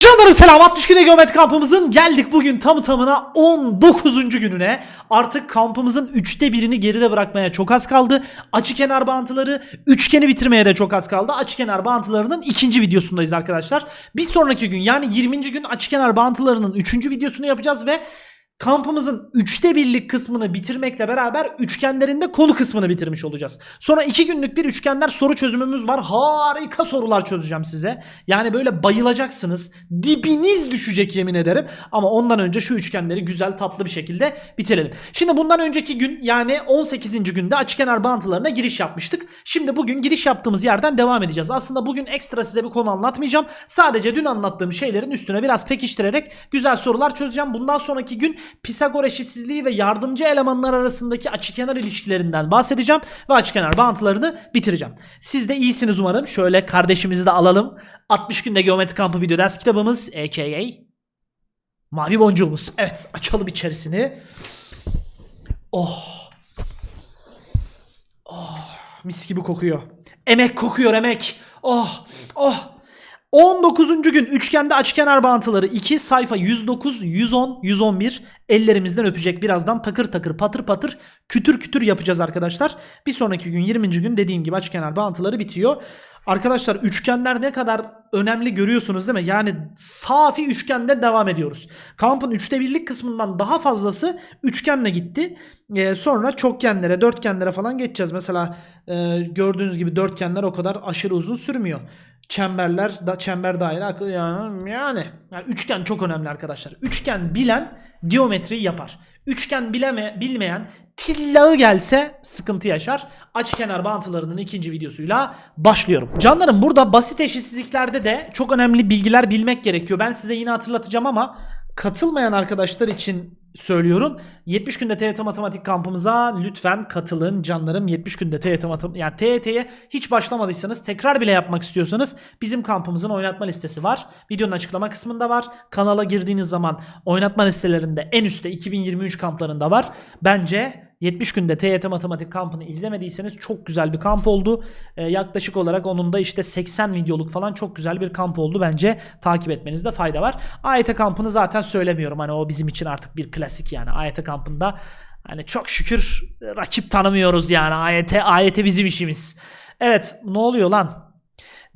Canlarım selam 60 güne geometri kampımızın geldik bugün tamı tamına 19. gününe. Artık kampımızın 3'te birini geride bırakmaya çok az kaldı. Açı kenar bağıntıları üçgeni bitirmeye de çok az kaldı. Açı kenar bağıntılarının ikinci videosundayız arkadaşlar. Bir sonraki gün yani 20. gün açı kenar bağıntılarının 3. videosunu yapacağız ve kampımızın üçte birlik kısmını bitirmekle beraber üçgenlerin de konu kısmını bitirmiş olacağız. Sonra iki günlük bir üçgenler soru çözümümüz var. Harika sorular çözeceğim size. Yani böyle bayılacaksınız. Dibiniz düşecek yemin ederim. Ama ondan önce şu üçgenleri güzel tatlı bir şekilde bitirelim. Şimdi bundan önceki gün yani 18. günde açıkenar bağıntılarına giriş yapmıştık. Şimdi bugün giriş yaptığımız yerden devam edeceğiz. Aslında bugün ekstra size bir konu anlatmayacağım. Sadece dün anlattığım şeylerin üstüne biraz pekiştirerek güzel sorular çözeceğim. Bundan sonraki gün Pisagor eşitsizliği ve yardımcı elemanlar arasındaki açıkenar ilişkilerinden bahsedeceğim ve açıkenar bağıntılarını bitireceğim. Siz de iyisiniz umarım. Şöyle kardeşimizi de alalım. 60 günde geometri kampı video ders kitabımız aka Mavi boncuğumuz. Evet açalım içerisini. Oh. Oh. Mis gibi kokuyor. Emek kokuyor emek. Oh. Oh. 19. gün üçgende açıkenar bağıntıları 2 sayfa 109, 110, 111 ellerimizden öpecek birazdan takır takır patır patır kütür kütür yapacağız arkadaşlar. Bir sonraki gün 20. gün dediğim gibi açıkenar bağıntıları bitiyor. Arkadaşlar üçgenler ne kadar önemli görüyorsunuz değil mi? Yani safi üçgende devam ediyoruz. Kampın üçte birlik kısmından daha fazlası üçgenle gitti. Ee, sonra çokgenlere, dörtgenlere falan geçeceğiz. Mesela e, gördüğünüz gibi dörtgenler o kadar aşırı uzun sürmüyor. Çemberler da çember akıl yani yani yani üçgen çok önemli arkadaşlar. Üçgen bilen geometriyi yapar. Üçgen bileme, bilmeyen tillağı gelse sıkıntı yaşar. Açıkenar bağıntılarının ikinci videosuyla başlıyorum. Canlarım burada basit eşitsizliklerde de çok önemli bilgiler bilmek gerekiyor. Ben size yine hatırlatacağım ama katılmayan arkadaşlar için söylüyorum. 70 günde TYT matematik kampımıza lütfen katılın canlarım. 70 günde TYT matematik yani TYT'ye hiç başlamadıysanız tekrar bile yapmak istiyorsanız bizim kampımızın oynatma listesi var. Videonun açıklama kısmında var. Kanala girdiğiniz zaman oynatma listelerinde en üstte 2023 kamplarında var. Bence 70 günde TYT matematik kampını izlemediyseniz çok güzel bir kamp oldu. Ee, yaklaşık olarak onun da işte 80 videoluk falan çok güzel bir kamp oldu. Bence takip etmenizde fayda var. AYT kampını zaten söylemiyorum. Hani o bizim için artık bir klasik yani. AYT kampında hani çok şükür rakip tanımıyoruz yani. AYT, AYT bizim işimiz. Evet ne oluyor lan?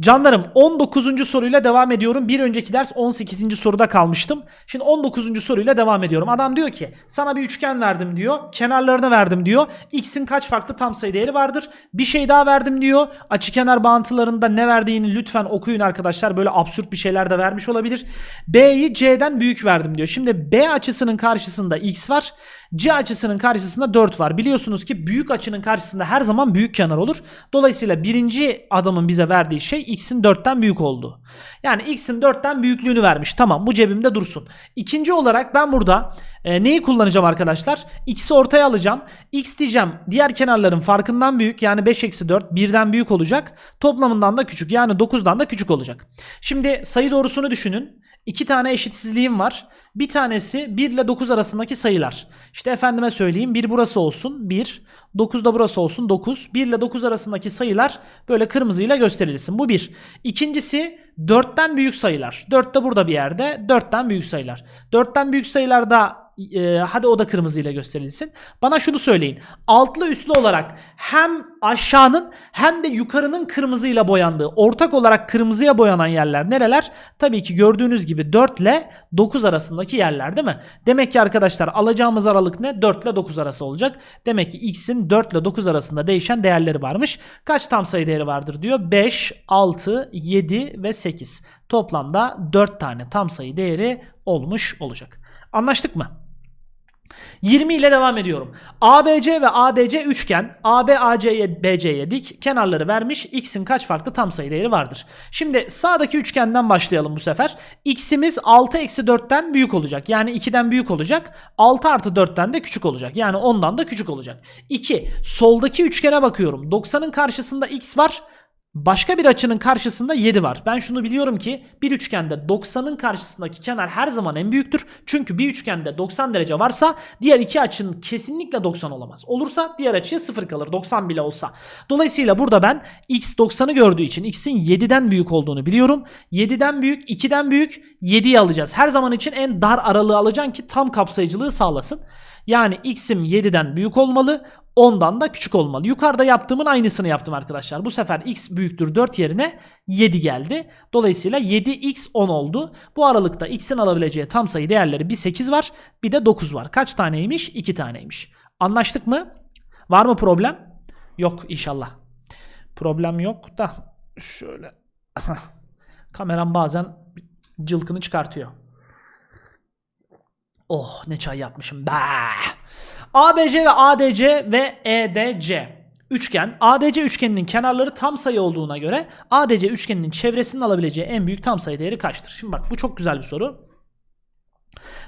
Canlarım 19. soruyla devam ediyorum. Bir önceki ders 18. soruda kalmıştım. Şimdi 19. soruyla devam ediyorum. Adam diyor ki sana bir üçgen verdim diyor. Kenarlarını verdim diyor. X'in kaç farklı tam sayı değeri vardır? Bir şey daha verdim diyor. Açıkenar bağıntılarında ne verdiğini lütfen okuyun arkadaşlar. Böyle absürt bir şeyler de vermiş olabilir. B'yi C'den büyük verdim diyor. Şimdi B açısının karşısında X var. C açısının karşısında 4 var. Biliyorsunuz ki büyük açının karşısında her zaman büyük kenar olur. Dolayısıyla birinci adamın bize verdiği şey x'in 4'ten büyük oldu. Yani x'in 4'ten büyüklüğünü vermiş. Tamam bu cebimde dursun. İkinci olarak ben burada e, neyi kullanacağım arkadaşlar? X'i ortaya alacağım. X diyeceğim diğer kenarların farkından büyük yani 5 eksi 4 birden büyük olacak. Toplamından da küçük yani 9'dan da küçük olacak. Şimdi sayı doğrusunu düşünün. İki tane eşitsizliğim var. Bir tanesi 1 ile 9 arasındaki sayılar. İşte efendime söyleyeyim 1 burası olsun 1. 9 da burası olsun 9. 1 ile 9 arasındaki sayılar böyle kırmızıyla gösterilsin. Bu bir. İkincisi 4'ten büyük sayılar. 4 de burada bir yerde. 4'ten büyük sayılar. 4'ten büyük sayılarda e, hadi o da kırmızıyla gösterilsin. Bana şunu söyleyin. Altlı üstlü olarak hem aşağının hem de yukarının kırmızıyla boyandığı, ortak olarak kırmızıya boyanan yerler nereler? Tabii ki gördüğünüz gibi 4 ile 9 arasındaki yerler değil mi? Demek ki arkadaşlar alacağımız aralık ne? 4 ile 9 arası olacak. Demek ki x'in 4 ile 9 arasında değişen değerleri varmış. Kaç tam sayı değeri vardır diyor. 5, 6, 7 ve 8. Toplamda 4 tane tam sayı değeri olmuş olacak. Anlaştık mı? 20 ile devam ediyorum. ABC ve ADC üçgen. AB AC'ye BC'ye dik. Kenarları vermiş. X'in kaç farklı tam sayı değeri vardır? Şimdi sağdaki üçgenden başlayalım bu sefer. X'imiz 6 eksi 4'ten büyük olacak. Yani 2'den büyük olacak. 6 artı 4'ten de küçük olacak. Yani 10'dan da küçük olacak. 2. Soldaki üçgene bakıyorum. 90'ın karşısında X var. Başka bir açının karşısında 7 var. Ben şunu biliyorum ki bir üçgende 90'ın karşısındaki kenar her zaman en büyüktür. Çünkü bir üçgende 90 derece varsa diğer iki açının kesinlikle 90 olamaz. Olursa diğer açıya 0 kalır 90 bile olsa. Dolayısıyla burada ben x 90'ı gördüğü için x'in 7'den büyük olduğunu biliyorum. 7'den büyük, 2'den büyük 7'yi alacağız. Her zaman için en dar aralığı alacaksın ki tam kapsayıcılığı sağlasın. Yani x'im 7'den büyük olmalı. 10'dan da küçük olmalı. Yukarıda yaptığımın aynısını yaptım arkadaşlar. Bu sefer x büyüktür 4 yerine 7 geldi. Dolayısıyla 7x 10 oldu. Bu aralıkta x'in alabileceği tam sayı değerleri bir 8 var bir de 9 var. Kaç taneymiş? 2 taneymiş. Anlaştık mı? Var mı problem? Yok inşallah. Problem yok da şöyle. Kameram bazen cılkını çıkartıyor. Oh ne çay yapmışım. Bah. ABC ve ADC ve EDC. Üçgen. ADC üçgeninin kenarları tam sayı olduğuna göre ADC üçgeninin çevresinin alabileceği en büyük tam sayı değeri kaçtır? Şimdi bak bu çok güzel bir soru.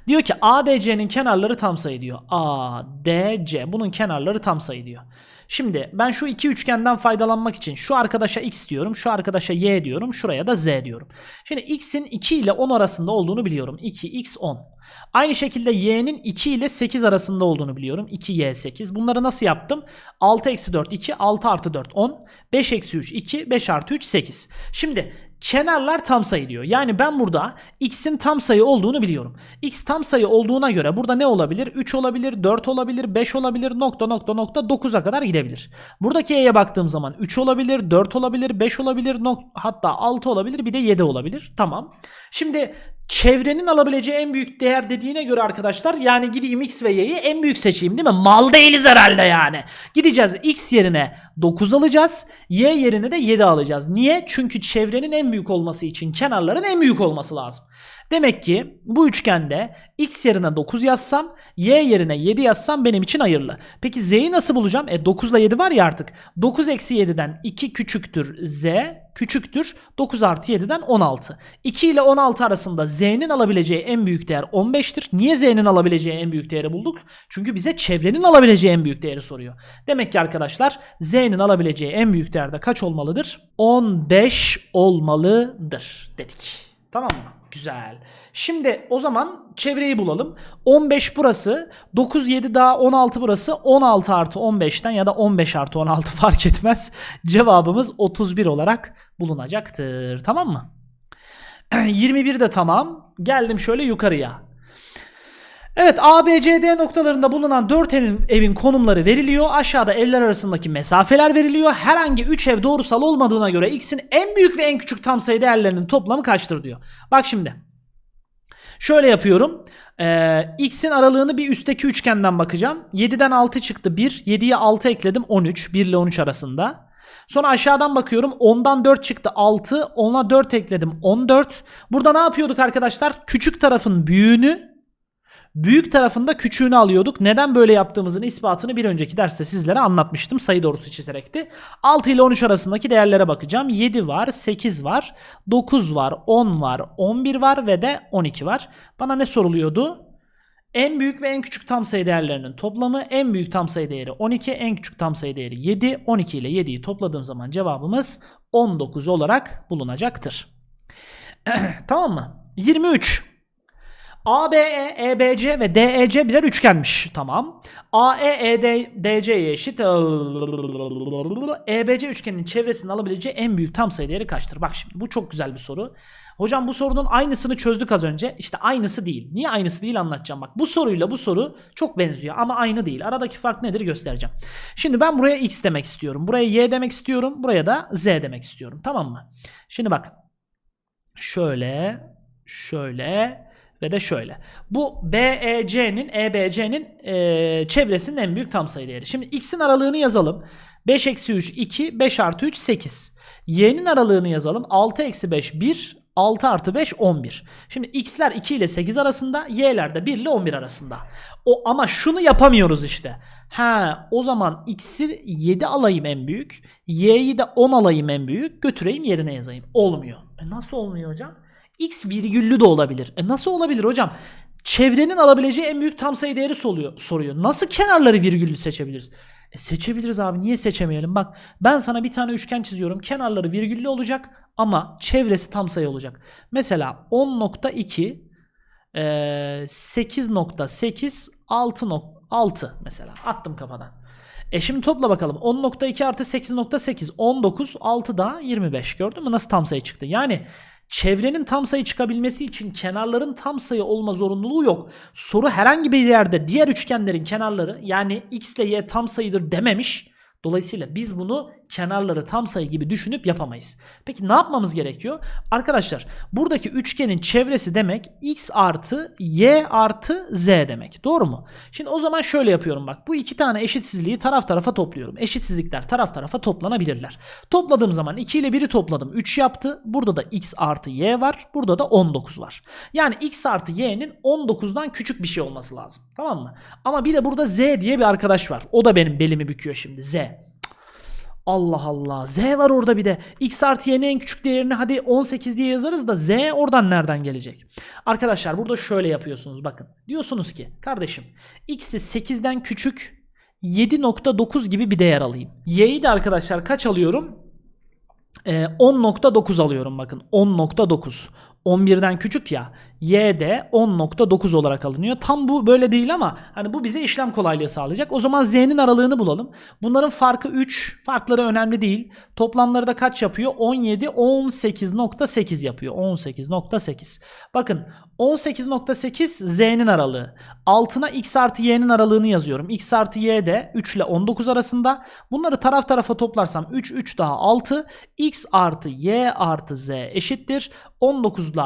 Diyor ki ADC'nin kenarları tam sayı diyor. ADC bunun kenarları tam sayı diyor. Şimdi ben şu iki üçgenden faydalanmak için şu arkadaşa x diyorum, şu arkadaşa y diyorum, şuraya da z diyorum. Şimdi x'in 2 ile 10 arasında olduğunu biliyorum. 2x 10. Aynı şekilde y'nin 2 ile 8 arasında olduğunu biliyorum. 2y8. Bunları nasıl yaptım? 6 eksi 4 2, 6 artı 4 10, 5 eksi 3 2, 5 artı 3 8. Şimdi kenarlar tam sayı diyor. Yani ben burada x'in tam sayı olduğunu biliyorum. x tam sayı olduğuna göre burada ne olabilir? 3 olabilir, 4 olabilir, 5 olabilir, nokta nokta nokta 9'a kadar gidebilir. Buradaki y'ye baktığım zaman 3 olabilir, 4 olabilir, 5 olabilir, nok- hatta 6 olabilir, bir de 7 olabilir. Tamam. Şimdi çevrenin alabileceği en büyük değer dediğine göre arkadaşlar yani gideyim x ve y'yi en büyük seçeyim değil mi? Mal değiliz herhalde yani. Gideceğiz x yerine 9 alacağız. Y yerine de 7 alacağız. Niye? Çünkü çevrenin en büyük olması için kenarların en büyük olması lazım. Demek ki bu üçgende x yerine 9 yazsam, y yerine 7 yazsam benim için hayırlı. Peki z'yi nasıl bulacağım? E 9 ile 7 var ya artık. 9 eksi 7'den 2 küçüktür z küçüktür 9 artı 7'den 16. 2 ile 16 arasında z'nin alabileceği en büyük değer 15'tir. Niye z'nin alabileceği en büyük değeri bulduk? Çünkü bize çevrenin alabileceği en büyük değeri soruyor. Demek ki arkadaşlar z'nin alabileceği en büyük değer de kaç olmalıdır? 15 olmalıdır dedik. Tamam mı? Güzel. Şimdi o zaman çevreyi bulalım. 15 burası. 9 7 daha 16 burası. 16 artı 15'ten ya da 15 artı 16 fark etmez. Cevabımız 31 olarak bulunacaktır. Tamam mı? 21 de tamam. Geldim şöyle yukarıya. Evet A, B, C, D noktalarında bulunan 4 evin, evin konumları veriliyor. Aşağıda evler arasındaki mesafeler veriliyor. Herhangi 3 ev doğrusal olmadığına göre x'in en büyük ve en küçük tam sayı değerlerinin toplamı kaçtır diyor. Bak şimdi. Şöyle yapıyorum. Ee, x'in aralığını bir üstteki üçgenden bakacağım. 7'den 6 çıktı 1. 7'ye 6 ekledim 13. 1 ile 13 arasında. Sonra aşağıdan bakıyorum 10'dan 4 çıktı 6. 10'a 4 ekledim 14. Burada ne yapıyorduk arkadaşlar? Küçük tarafın büyüğünü Büyük tarafında küçüğünü alıyorduk. Neden böyle yaptığımızın ispatını bir önceki derste sizlere anlatmıştım. Sayı doğrusu çizerekti. 6 ile 13 arasındaki değerlere bakacağım. 7 var, 8 var, 9 var, 10 var, 11 var ve de 12 var. Bana ne soruluyordu? En büyük ve en küçük tam sayı değerlerinin toplamı en büyük tam sayı değeri 12, en küçük tam sayı değeri 7. 12 ile 7'yi topladığım zaman cevabımız 19 olarak bulunacaktır. tamam mı? 23. ABE, EBC ve DEC birer üçgenmiş. Tamam. AE, ED, DC'ye eşit. EBC üçgeninin çevresini alabileceği en büyük tam sayı değeri kaçtır? Bak şimdi bu çok güzel bir soru. Hocam bu sorunun aynısını çözdük az önce. İşte aynısı değil. Niye aynısı değil anlatacağım bak. Bu soruyla bu soru çok benziyor ama aynı değil. Aradaki fark nedir göstereceğim. Şimdi ben buraya x demek istiyorum. Buraya y demek istiyorum. Buraya da z demek istiyorum. Tamam mı? Şimdi bak. Şöyle, şöyle ve de şöyle. Bu BEC'nin, EBC'nin e, çevresinin en büyük tam sayı değeri. Şimdi x'in aralığını yazalım. 5 eksi 3 2, 5 artı 3 8. Y'nin aralığını yazalım. 6 eksi 5 1, 6 artı 5 11. Şimdi x'ler 2 ile 8 arasında, y'ler de 1 ile 11 arasında. O ama şunu yapamıyoruz işte. Ha, o zaman x'i 7 alayım en büyük, y'yi de 10 alayım en büyük, götüreyim yerine yazayım. Olmuyor. E nasıl olmuyor hocam? X virgüllü de olabilir. E nasıl olabilir hocam? Çevrenin alabileceği en büyük tam sayı değeri soruyor. soruyor. Nasıl kenarları virgüllü seçebiliriz? E seçebiliriz abi. Niye seçemeyelim? Bak ben sana bir tane üçgen çiziyorum. Kenarları virgüllü olacak ama çevresi tam sayı olacak. Mesela 10.2 e, 8.8 6.6 mesela attım kafadan. E şimdi topla bakalım. 10.2 artı 8.8 19 6 daha 25 gördün mü nasıl tam sayı çıktı? Yani çevrenin tam sayı çıkabilmesi için kenarların tam sayı olma zorunluluğu yok. Soru herhangi bir yerde diğer üçgenlerin kenarları yani x ile y tam sayıdır dememiş. Dolayısıyla biz bunu kenarları tam sayı gibi düşünüp yapamayız. Peki ne yapmamız gerekiyor? Arkadaşlar buradaki üçgenin çevresi demek x artı y artı z demek. Doğru mu? Şimdi o zaman şöyle yapıyorum bak. Bu iki tane eşitsizliği taraf tarafa topluyorum. Eşitsizlikler taraf tarafa toplanabilirler. Topladığım zaman 2 ile 1'i topladım. 3 yaptı. Burada da x artı y var. Burada da 19 var. Yani x artı y'nin 19'dan küçük bir şey olması lazım. Tamam mı? Ama bir de burada z diye bir arkadaş var. O da benim belimi büküyor şimdi. Z. Allah Allah. Z var orada bir de. X artı y'nin en küçük değerini hadi 18 diye yazarız da Z oradan nereden gelecek? Arkadaşlar burada şöyle yapıyorsunuz bakın. Diyorsunuz ki kardeşim X'i 8'den küçük 7.9 gibi bir değer alayım. Y'yi de arkadaşlar kaç alıyorum? Ee, 10.9 alıyorum bakın. 10.9. 11'den küçük ya. Y de 10.9 olarak alınıyor. Tam bu böyle değil ama hani bu bize işlem kolaylığı sağlayacak. O zaman Z'nin aralığını bulalım. Bunların farkı 3. Farkları önemli değil. Toplamları da kaç yapıyor? 17 18.8 yapıyor. 18.8. Bakın 18.8 Z'nin aralığı. Altına X artı Y'nin aralığını yazıyorum. X artı Y de 3 ile 19 arasında. Bunları taraf tarafa toplarsam 3 3 daha 6. X artı Y artı Z eşittir. 19 ile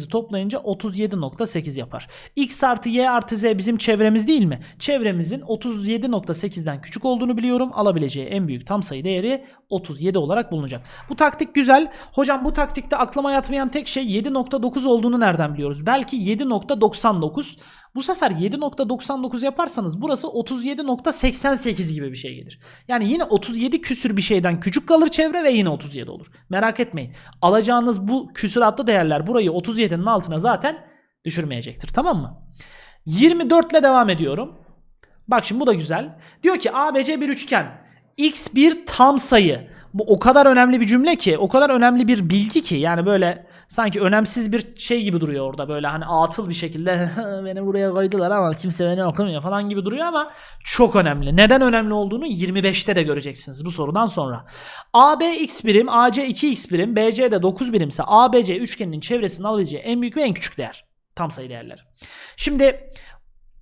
18.8'i toplayınca 37.8 yapar. X artı Y artı Z bizim çevremiz değil mi? Çevremizin 37.8'den küçük olduğunu biliyorum. Alabileceği en büyük tam sayı değeri 37 olarak bulunacak. Bu taktik güzel. Hocam bu taktikte aklıma yatmayan tek şey 7.9 olduğunu nereden biliyoruz? Belki 7.99. Bu sefer 7.99 yaparsanız burası 37.88 gibi bir şey gelir. Yani yine 37 küsür bir şeyden küçük kalır çevre ve yine 37 olur. Merak etmeyin. Alacağınız bu küsuratlı değerler burayı 37'nin altına zaten düşürmeyecektir. Tamam mı? 24 ile devam ediyorum. Bak şimdi bu da güzel. Diyor ki ABC bir üçgen. X bir tam sayı. Bu o kadar önemli bir cümle ki, o kadar önemli bir bilgi ki yani böyle sanki önemsiz bir şey gibi duruyor orada böyle hani atıl bir şekilde beni buraya koydular ama kimse beni okumuyor falan gibi duruyor ama çok önemli. Neden önemli olduğunu 25'te de göreceksiniz bu sorudan sonra. AB x birim, AC 2x birim, BC de 9 birimse ABC üçgeninin çevresini alabileceği en büyük ve en küçük değer. Tam sayı değerleri. Şimdi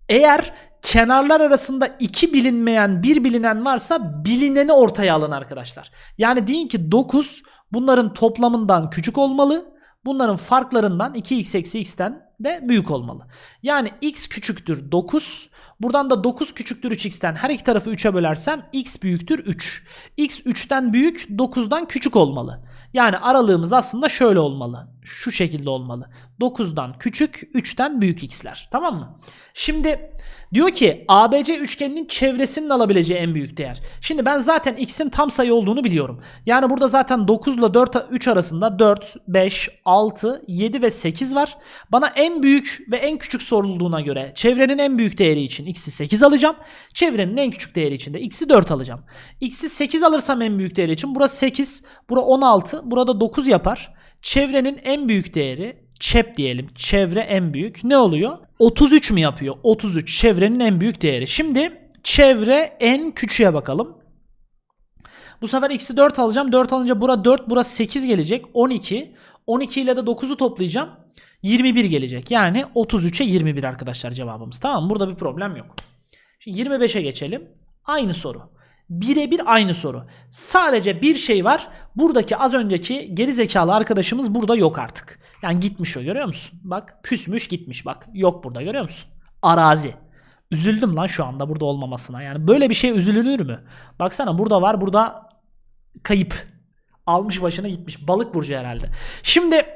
eğer kenarlar arasında iki bilinmeyen bir bilinen varsa bilineni ortaya alın arkadaşlar. Yani deyin ki 9 bunların toplamından küçük olmalı. Bunların farklarından 2x eksi x'ten de büyük olmalı. Yani x küçüktür 9. Buradan da 9 küçüktür 3x'ten her iki tarafı 3'e bölersem x büyüktür 3. x 3'ten büyük 9'dan küçük olmalı. Yani aralığımız aslında şöyle olmalı. Şu şekilde olmalı. 9'dan küçük 3'ten büyük x'ler. Tamam mı? Şimdi diyor ki ABC üçgeninin çevresinin alabileceği en büyük değer. Şimdi ben zaten x'in tam sayı olduğunu biliyorum. Yani burada zaten 9 ile 4 3 arasında 4, 5, 6, 7 ve 8 var. Bana en büyük ve en küçük sorulduğuna göre çevrenin en büyük değeri için x'i 8 alacağım. Çevrenin en küçük değeri için de x'i 4 alacağım. x'i 8 alırsam en büyük değeri için burası 8, bura 16, burada 9 yapar. Çevrenin en büyük değeri çep diyelim. Çevre en büyük. Ne oluyor? 33 mi yapıyor? 33 çevrenin en büyük değeri. Şimdi çevre en küçüğe bakalım. Bu sefer x'i 4 alacağım. 4 alınca bura 4, bura 8 gelecek. 12. 12 ile de 9'u toplayacağım. 21 gelecek. Yani 33'e 21 arkadaşlar cevabımız. Tamam Burada bir problem yok. Şimdi 25'e geçelim. Aynı soru. Birebir aynı soru. Sadece bir şey var. Buradaki az önceki geri zekalı arkadaşımız burada yok artık. Yani gitmiş o görüyor musun? Bak küsmüş gitmiş bak. Yok burada görüyor musun? Arazi. Üzüldüm lan şu anda burada olmamasına. Yani böyle bir şey üzülünür mü? Baksana burada var burada kayıp. Almış başına gitmiş. Balık burcu herhalde. Şimdi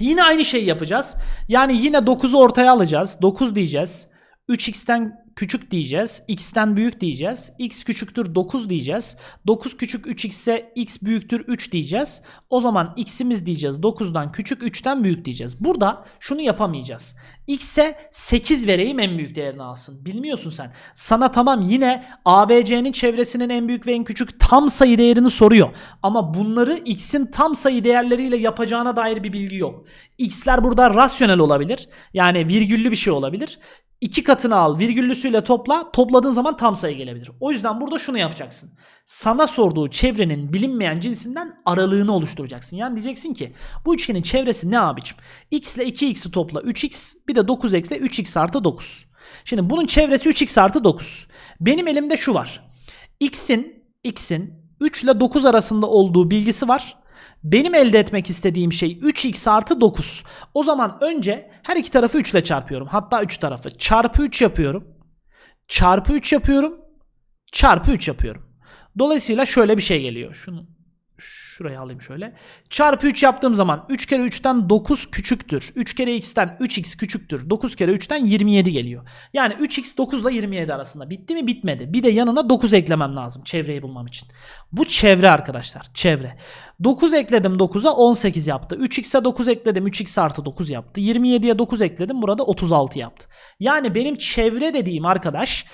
yine aynı şeyi yapacağız. Yani yine 9'u ortaya alacağız. 9 diyeceğiz. 3x'ten küçük diyeceğiz. x'ten büyük diyeceğiz. x küçüktür 9 diyeceğiz. 9 küçük 3x ise x büyüktür 3 diyeceğiz. O zaman x'imiz diyeceğiz 9'dan küçük 3'ten büyük diyeceğiz. Burada şunu yapamayacağız. x'e 8 vereyim en büyük değerini alsın. Bilmiyorsun sen. Sana tamam yine ABC'nin çevresinin en büyük ve en küçük tam sayı değerini soruyor. Ama bunları x'in tam sayı değerleriyle yapacağına dair bir bilgi yok. x'ler burada rasyonel olabilir. Yani virgüllü bir şey olabilir. İki katını al virgüllüsüyle topla topladığın zaman tam sayı gelebilir. O yüzden burada şunu yapacaksın. Sana sorduğu çevrenin bilinmeyen cinsinden aralığını oluşturacaksın. Yani diyeceksin ki bu üçgenin çevresi ne abicim? x ile 2x'i topla 3x bir de 9 ekle 3x artı 9. Şimdi bunun çevresi 3x artı 9. Benim elimde şu var. x'in x'in 3 ile 9 arasında olduğu bilgisi var. Benim elde etmek istediğim şey 3x artı 9. O zaman önce her iki tarafı 3 ile çarpıyorum. Hatta 3 tarafı. Çarpı 3 yapıyorum. Çarpı 3 yapıyorum. Çarpı 3 yapıyorum. Dolayısıyla şöyle bir şey geliyor. Şunu şuraya alayım şöyle. Çarpı 3 yaptığım zaman 3 kere 3'ten 9 küçüktür. 3 kere x'ten 3x küçüktür. 9 kere 3'ten 27 geliyor. Yani 3x 9 ile 27 arasında. Bitti mi? Bitmedi. Bir de yanına 9 eklemem lazım çevreyi bulmam için. Bu çevre arkadaşlar. Çevre. 9 ekledim 9'a 18 yaptı. 3x'e 9 ekledim 3x artı 9 yaptı. 27'ye 9 ekledim burada 36 yaptı. Yani benim çevre dediğim arkadaş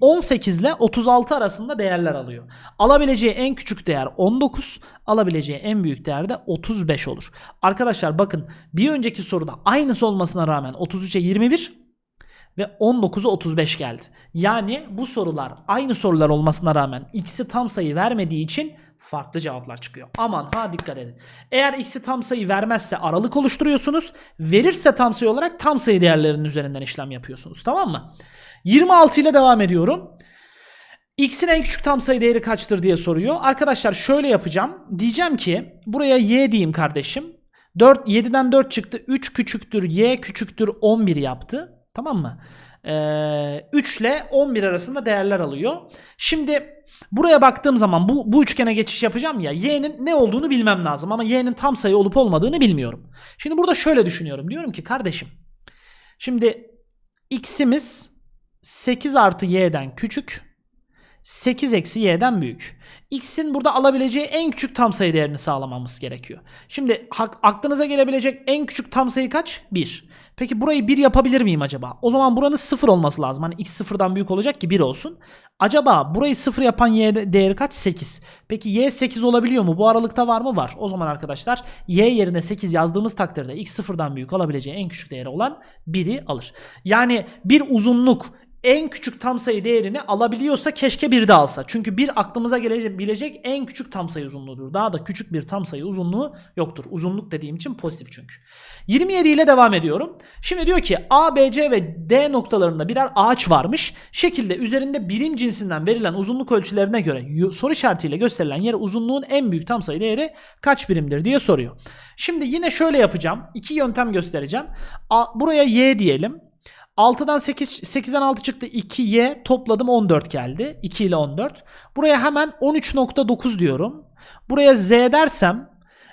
18 ile 36 arasında değerler alıyor. Alabileceği en küçük değer 19, alabileceği en büyük değer de 35 olur. Arkadaşlar bakın bir önceki soruda aynısı olmasına rağmen 33'e 21 ve 19'a 35 geldi. Yani bu sorular aynı sorular olmasına rağmen x'i tam sayı vermediği için farklı cevaplar çıkıyor. Aman ha dikkat edin. Eğer x'i tam sayı vermezse aralık oluşturuyorsunuz. Verirse tam sayı olarak tam sayı değerlerinin üzerinden işlem yapıyorsunuz. Tamam mı? 26 ile devam ediyorum. X'in en küçük tam sayı değeri kaçtır diye soruyor. Arkadaşlar şöyle yapacağım. Diyeceğim ki buraya y diyeyim kardeşim. 4 7'den 4 çıktı. 3 küçüktür y küçüktür 11 yaptı. Tamam mı? Ee, 3 ile 11 arasında değerler alıyor. Şimdi buraya baktığım zaman bu, bu üçgene geçiş yapacağım ya y'nin ne olduğunu bilmem lazım ama y'nin tam sayı olup olmadığını bilmiyorum. Şimdi burada şöyle düşünüyorum. Diyorum ki kardeşim şimdi x'imiz 8 artı y'den küçük 8 eksi y'den büyük. X'in burada alabileceği en küçük tam sayı değerini sağlamamız gerekiyor. Şimdi aklınıza gelebilecek en küçük tam sayı kaç? 1. Peki burayı 1 yapabilir miyim acaba? O zaman buranın 0 olması lazım. Hani x sıfırdan büyük olacak ki 1 olsun. Acaba burayı 0 yapan y de- değeri kaç? 8. Peki y 8 olabiliyor mu? Bu aralıkta var mı? Var. O zaman arkadaşlar y yerine 8 yazdığımız takdirde x sıfırdan büyük olabileceği en küçük değeri olan 1'i alır. Yani bir uzunluk en küçük tam sayı değerini alabiliyorsa keşke bir de alsa. Çünkü bir aklımıza gelebilecek en küçük tam sayı uzunluğudur. Daha da küçük bir tam sayı uzunluğu yoktur. Uzunluk dediğim için pozitif çünkü. 27 ile devam ediyorum. Şimdi diyor ki A, B, C ve D noktalarında birer ağaç varmış. Şekilde üzerinde birim cinsinden verilen uzunluk ölçülerine göre soru işaretiyle gösterilen yere uzunluğun en büyük tam sayı değeri kaç birimdir diye soruyor. Şimdi yine şöyle yapacağım. İki yöntem göstereceğim. A- buraya Y diyelim. 6'dan 8 8'den 6 çıktı 2y topladım 14 geldi. 2 ile 14. Buraya hemen 13.9 diyorum. Buraya z dersem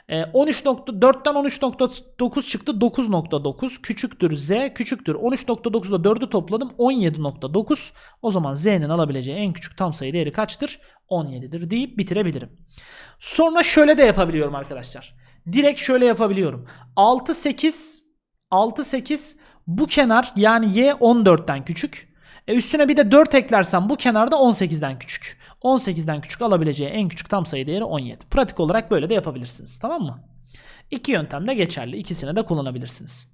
e, 13.4'ten 13.9 çıktı 9.9 küçüktür z küçüktür 13.9 ile 4'ü topladım 17.9 o zaman z'nin alabileceği en küçük tam sayı değeri kaçtır 17'dir deyip bitirebilirim. Sonra şöyle de yapabiliyorum arkadaşlar. Direkt şöyle yapabiliyorum. 6 8 6 8 bu kenar yani y 14'ten küçük. E üstüne bir de 4 eklersem bu kenarda 18'den küçük. 18'den küçük alabileceği en küçük tam sayı değeri 17. Pratik olarak böyle de yapabilirsiniz. Tamam mı? İki yöntem de geçerli. İkisini de kullanabilirsiniz.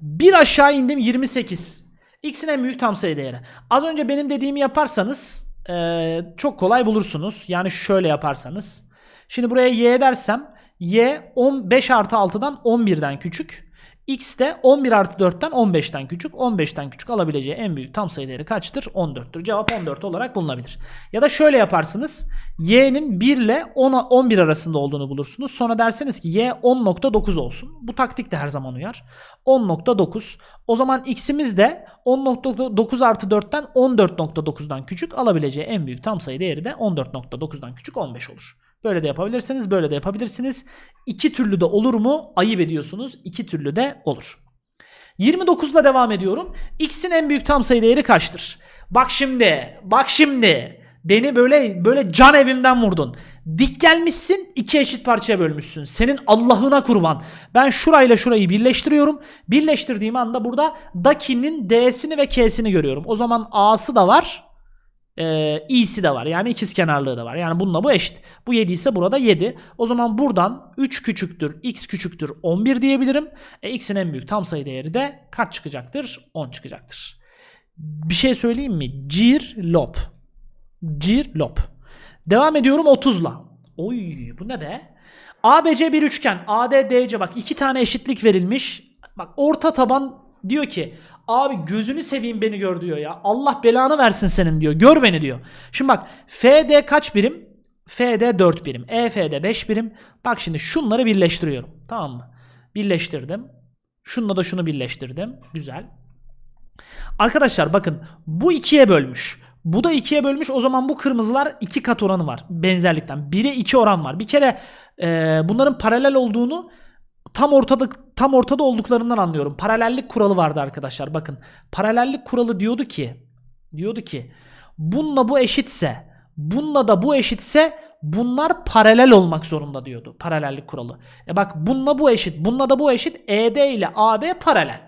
Bir aşağı indim 28. X'in en büyük tam sayı değeri. Az önce benim dediğimi yaparsanız eee, çok kolay bulursunuz. Yani şöyle yaparsanız. Şimdi buraya y dersem y 15 artı 6'dan 11'den küçük. X de 11 artı 4'ten 15'ten küçük. 15'ten küçük alabileceği en büyük tam sayı değeri kaçtır? 14'tür. Cevap 14 olarak bulunabilir. Ya da şöyle yaparsınız. Y'nin 1 ile 10 11 arasında olduğunu bulursunuz. Sonra dersiniz ki Y 10.9 olsun. Bu taktik de her zaman uyar. 10.9. O zaman X'imiz de 10.9 artı 4'ten 14.9'dan küçük. Alabileceği en büyük tam sayı değeri de 14.9'dan küçük 15 olur. Böyle de yapabilirsiniz, böyle de yapabilirsiniz. İki türlü de olur mu? Ayıp ediyorsunuz. İki türlü de olur. 29 ile devam ediyorum. X'in en büyük tam sayı değeri kaçtır? Bak şimdi, bak şimdi. Beni böyle böyle can evimden vurdun. Dik gelmişsin, iki eşit parçaya bölmüşsün. Senin Allah'ına kurban. Ben şurayla şurayı birleştiriyorum. Birleştirdiğim anda burada dakinin D'sini ve K'sini görüyorum. O zaman A'sı da var. E, i'si de var. Yani ikiz kenarlığı da var. Yani bununla bu eşit. Bu 7 ise burada 7. O zaman buradan 3 küçüktür, x küçüktür 11 diyebilirim. E, x'in en büyük tam sayı değeri de kaç çıkacaktır? 10 çıkacaktır. Bir şey söyleyeyim mi? Cir lop. Cir lop. Devam ediyorum 30'la. Oy bu ne be? ABC bir üçgen. AD DC bak iki tane eşitlik verilmiş. Bak orta taban diyor ki abi gözünü seveyim beni gör diyor ya. Allah belanı versin senin diyor. Gör beni diyor. Şimdi bak FD kaç birim? FD 4 birim. EFD 5 birim. Bak şimdi şunları birleştiriyorum. Tamam mı? Birleştirdim. Şununla da şunu birleştirdim. Güzel. Arkadaşlar bakın bu ikiye bölmüş. Bu da ikiye bölmüş. O zaman bu kırmızılar iki kat oranı var. Benzerlikten. 1'e 2 oran var. Bir kere e, bunların paralel olduğunu tam ortada tam ortada olduklarından anlıyorum. Paralellik kuralı vardı arkadaşlar. Bakın. Paralellik kuralı diyordu ki diyordu ki bununla bu eşitse bununla da bu eşitse bunlar paralel olmak zorunda diyordu. Paralellik kuralı. E bak bununla bu eşit. Bununla da bu eşit. ED ile AB paralel.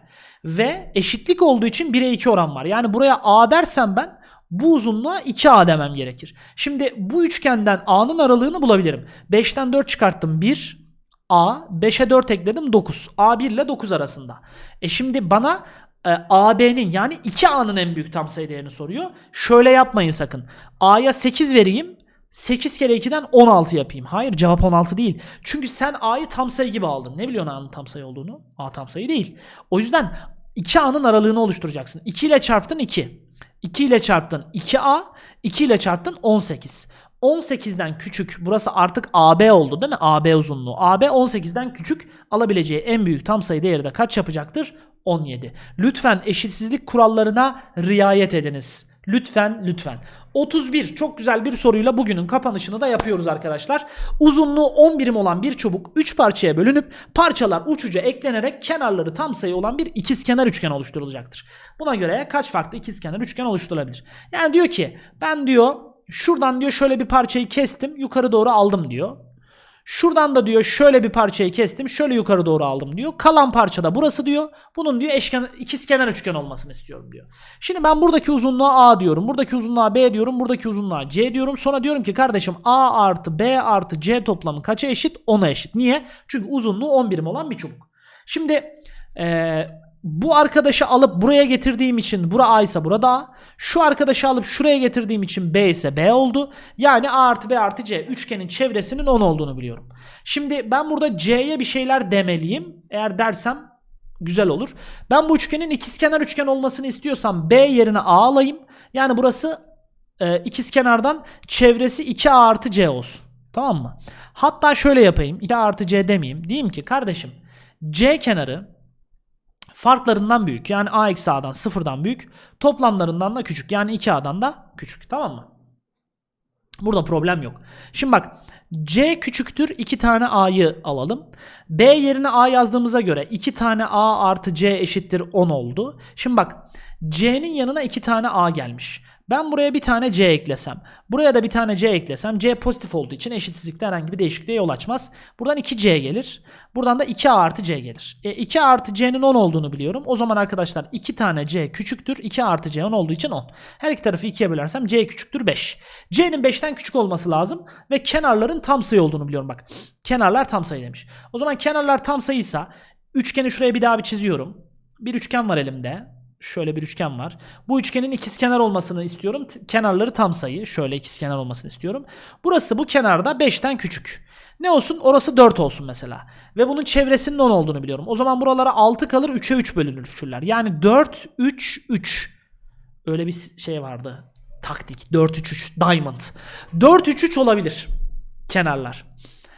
Ve eşitlik olduğu için 1'e 2 oran var. Yani buraya A dersem ben bu uzunluğa 2A demem gerekir. Şimdi bu üçgenden A'nın aralığını bulabilirim. 5'ten 4 çıkarttım 1. A, 5'e 4 ekledim 9. A1 ile 9 arasında. E şimdi bana e, AB'nin yani 2A'nın en büyük tam sayı değerini soruyor. Şöyle yapmayın sakın. A'ya 8 vereyim. 8 kere 2'den 16 yapayım. Hayır cevap 16 değil. Çünkü sen A'yı tam sayı gibi aldın. Ne biliyorsun A'nın tam sayı olduğunu? A tam sayı değil. O yüzden 2A'nın aralığını oluşturacaksın. 2 ile çarptın 2. 2 ile çarptın 2A, 2 ile çarptın 18. 18'den küçük burası artık AB oldu değil mi? AB uzunluğu. AB 18'den küçük alabileceği en büyük tam sayı değeri de kaç yapacaktır? 17. Lütfen eşitsizlik kurallarına riayet ediniz. Lütfen lütfen. 31 çok güzel bir soruyla bugünün kapanışını da yapıyoruz arkadaşlar. Uzunluğu 10 birim olan bir çubuk 3 parçaya bölünüp parçalar uçuca eklenerek kenarları tam sayı olan bir ikizkenar üçgen oluşturulacaktır. Buna göre kaç farklı ikizkenar üçgen oluşturulabilir? Yani diyor ki ben diyor şuradan diyor şöyle bir parçayı kestim yukarı doğru aldım diyor. Şuradan da diyor şöyle bir parçayı kestim şöyle yukarı doğru aldım diyor. Kalan parça da burası diyor. Bunun diyor eşkenar, ikizkenar üçgen olmasını istiyorum diyor. Şimdi ben buradaki uzunluğa A diyorum. Buradaki uzunluğa B diyorum. Buradaki uzunluğa C diyorum. Sonra diyorum ki kardeşim A artı B artı C toplamı kaça eşit? 10'a eşit. Niye? Çünkü uzunluğu 10 birim olan bir çubuk. Şimdi eee bu arkadaşı alıp buraya getirdiğim için bura A ise burada A. Şu arkadaşı alıp şuraya getirdiğim için B ise B oldu. Yani A artı B artı C üçgenin çevresinin 10 olduğunu biliyorum. Şimdi ben burada C'ye bir şeyler demeliyim. Eğer dersem güzel olur. Ben bu üçgenin ikizkenar üçgen olmasını istiyorsam B yerine A alayım. Yani burası e, ikizkenardan çevresi 2A artı C olsun. Tamam mı? Hatta şöyle yapayım. 2A artı C demeyeyim. Diyeyim ki kardeşim C kenarı farklarından büyük. Yani a eksi a'dan sıfırdan büyük. Toplamlarından da küçük. Yani 2a'dan da küçük. Tamam mı? Burada problem yok. Şimdi bak c küçüktür 2 tane a'yı alalım. b yerine a yazdığımıza göre 2 tane a artı c eşittir 10 oldu. Şimdi bak c'nin yanına 2 tane a gelmiş. Ben buraya bir tane C eklesem. Buraya da bir tane C eklesem. C pozitif olduğu için eşitsizlikte herhangi bir değişikliğe yol açmaz. Buradan 2C gelir. Buradan da 2A artı C gelir. E, 2 artı C'nin 10 olduğunu biliyorum. O zaman arkadaşlar 2 tane C küçüktür. 2 artı C 10 olduğu için 10. Her iki tarafı 2'ye bölersem C küçüktür 5. C'nin 5'ten küçük olması lazım. Ve kenarların tam sayı olduğunu biliyorum bak. Kenarlar tam sayı demiş. O zaman kenarlar tam sayıysa üçgeni şuraya bir daha bir çiziyorum. Bir üçgen var elimde. Şöyle bir üçgen var. Bu üçgenin ikizkenar olmasını istiyorum. Kenarları tam sayı. Şöyle ikizkenar olmasını istiyorum. Burası bu kenarda 5'ten küçük. Ne olsun? Orası 4 olsun mesela. Ve bunun çevresinin 10 olduğunu biliyorum. O zaman buralara 6 kalır 3'e 3 bölünür şunlar. Yani 4, 3, 3. Öyle bir şey vardı. Taktik. 4, 3, 3. Diamond. 4, 3, 3 olabilir. Kenarlar.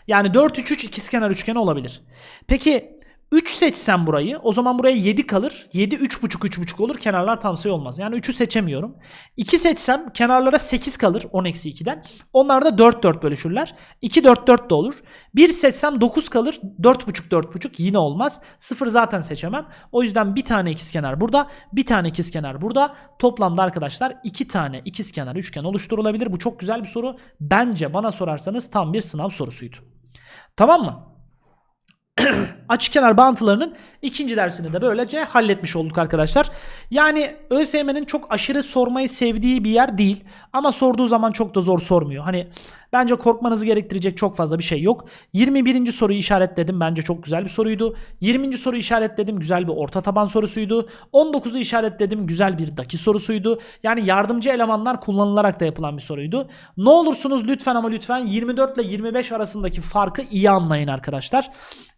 Yani 4, 3, 3 ikizkenar üçgeni olabilir. Peki 3 seçsem burayı o zaman buraya 7 kalır. 7 3,5 3,5 olur. Kenarlar tam sayı olmaz. Yani 3'ü seçemiyorum. 2 seçsem kenarlara 8 kalır 10-2'den. Onlar da 4 4 bölüşürler. 2 4 4 de olur. 1 seçsem 9 kalır. 4,5 4,5 yine olmaz. 0 zaten seçemem. O yüzden bir tane ikizkenar burada. Bir tane ikizkenar burada. Toplamda arkadaşlar 2 tane ikizkenar üçgen oluşturulabilir. Bu çok güzel bir soru. Bence bana sorarsanız tam bir sınav sorusuydu. Tamam mı? açıkenar bağıntılarının ikinci dersini de böylece halletmiş olduk arkadaşlar. Yani ÖSYM'nin çok aşırı sormayı sevdiği bir yer değil. Ama sorduğu zaman çok da zor sormuyor. Hani bence korkmanızı gerektirecek çok fazla bir şey yok. 21. soruyu işaretledim. Bence çok güzel bir soruydu. 20. soruyu işaretledim. Güzel bir orta taban sorusuydu. 19'u işaretledim. Güzel bir daki sorusuydu. Yani yardımcı elemanlar kullanılarak da yapılan bir soruydu. Ne olursunuz lütfen ama lütfen 24 ile 25 arasındaki farkı iyi anlayın arkadaşlar.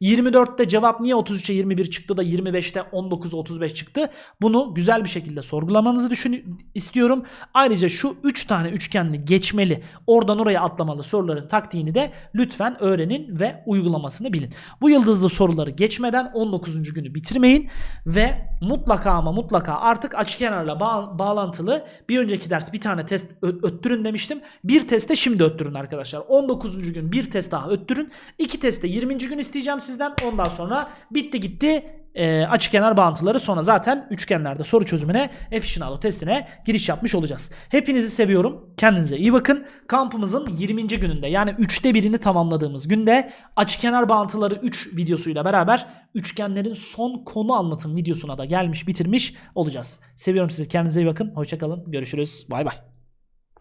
24'te cevap niye 33'e 21 çıktı da 25'te 19 35 çıktı? Bunu güzel bir şekilde sorgulamanızı düşün istiyorum. Ayrıca şu 3 tane üçgenli geçmeli oradan oraya atlamalı soruların taktiğini de lütfen öğrenin ve uygulamasını bilin. Bu yıldızlı soruları geçmeden 19. günü bitirmeyin ve mutlaka ama mutlaka artık açıkenarla bağ- bağlantılı bir önceki ders bir tane test öttürün demiştim. Bir teste şimdi öttürün arkadaşlar. 19. gün bir test daha öttürün. İki testte 20. gün isteyeceğim sizden. Ondan sonra bitti gitti e, açıkenar bağıntıları sonra zaten üçgenlerde soru çözümüne F testine giriş yapmış olacağız. Hepinizi seviyorum. Kendinize iyi bakın. Kampımızın 20. gününde yani 3'te birini tamamladığımız günde açıkenar bağıntıları 3 videosuyla beraber üçgenlerin son konu anlatım videosuna da gelmiş bitirmiş olacağız. Seviyorum sizi. Kendinize iyi bakın. Hoşçakalın. Görüşürüz. Bay bay.